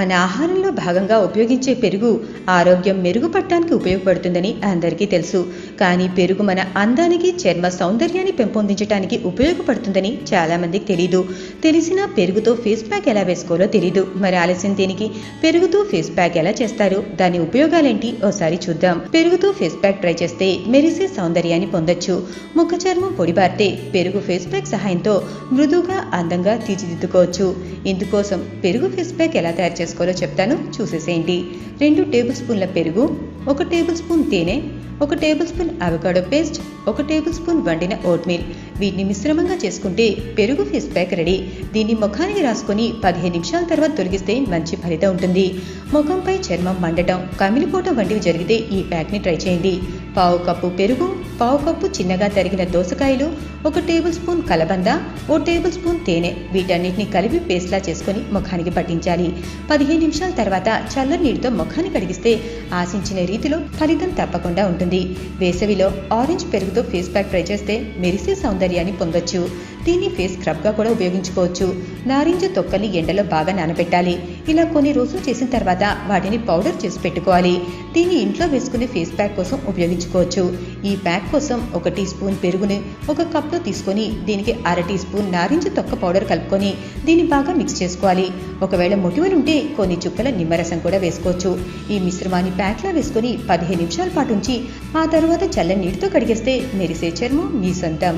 మన ఆహారంలో భాగంగా ఉపయోగించే పెరుగు ఆరోగ్యం మెరుగుపడటానికి ఉపయోగపడుతుందని అందరికీ తెలుసు. కానీ పెరుగు మన అందానికి చర్మ సౌందర్యాన్ని పెంపొందించడానికి ఉపయోగపడుతుందని చాలామందికి తెలియదు తెలీదు. తెలిసినా పెరుగుతో ఫేస్ ప్యాక్ ఎలా వేసుకోవాలో తెలీదు. మరి ఆలస్యం దేనికి? పెరుగుతో ఫేస్ ప్యాక్ ఎలా చేస్తారు? దాని ఉపయోగాలేంటి? ఓసారి చూద్దాం. పెరుగుతో ఫేస్ ప్యాక్ ట్రై చేస్తే మెరిసే సౌందర్యాన్ని పొందొచ్చు. ముఖ చర్మం పొడిబారితే పెరుగు ఫేస్ ప్యాక్ సహాయంతో మృదువుగా అందంగా తీర్చిదిద్దుకోవచ్చు. ఇందుకోసం పెరుగు ఫేస్ ప్యాక్ ఎలా తయారు చేసుకోవాలో చెప్తాను. చూసేసేయండి. రెండు టేబుల్ స్పూన్ల పెరుగు ఒక టేబుల్ స్పూన్ తేనె ఒక టేబుల్ స్పూన్ అవకాడో పేస్ట్ ఒక టేబుల్ స్పూన్ వండిన ఓట్మీల్. వీటిని మిశ్రమంగా చేసుకుంటే పెరుగు ఫేస్ ప్యాక్ రెడీ దీన్ని ముఖానికి రాసుకొని పదిహేను నిమిషాల తర్వాత తొలగిస్తే మంచి ఫలితం ఉంటుంది. ముఖంపై చర్మం మండటం కమిలిపోవటం వంటివి జరిగితే ఈ ప్యాక్ని ట్రై చేయండి. పావు కప్పు పెరుగు పావు కప్పు చిన్నగా తరిగిన దోసకాయలు ఒక టేబుల్ స్పూన్ కలబంద ఓ టేబుల్ స్పూన్ తేనె. వీటన్నిటిని కలిపి పేస్ట్లా చేసుకొని ముఖానికి పట్టించాలి. పదిహేను నిమిషాల తర్వాత చల్లని నీటితో ముఖాన్ని కడిగిస్తే ఆశించిన రీతిలో ఫలితం తప్పకుండా ఉంటుంది. వేసవిలో ఆరెంజ్ పెరుగుతో ఫేస్ ప్యాక్ ట్రై చేస్తే మెరిసే సౌందర్యం సౌందర్యాన్ని పొందొచ్చు. దీన్ని ఫేస్ స్క్రబ్గా కూడా ఉపయోగించుకోవచ్చు. నారింజ తొక్కల్ని ఎండలో బాగా నానబెట్టాలి. ఇలా కొన్ని రోజులు చేసిన తర్వాత వాటిని పౌడర్ చేసి పెట్టుకోవాలి. దీన్ని ఇంట్లో వేసుకునే ఫేస్ ప్యాక్ కోసం ఉపయోగించుకోవచ్చు. ఈ ప్యాక్ కోసం ఒక టీ స్పూన్ పెరుగుని ఒక కప్లో తీసుకొని దీనికి అర టీ స్పూన్ నారింజ తొక్క పౌడర్ కలుపుకొని దీన్ని బాగా మిక్స్ చేసుకోవాలి. ఒకవేళ మొటిమలు ఉంటే కొన్ని చుక్కల నిమ్మరసం కూడా వేసుకోవచ్చు. ఈ మిశ్రమాన్ని ప్యాక్లో వేసుకొని పదిహేను నిమిషాల పాటు ఉంచి ఆ తర్వాత చల్లని నీటితో కడిగేస్తే మెరిసే చర్మం మీ సొంతం.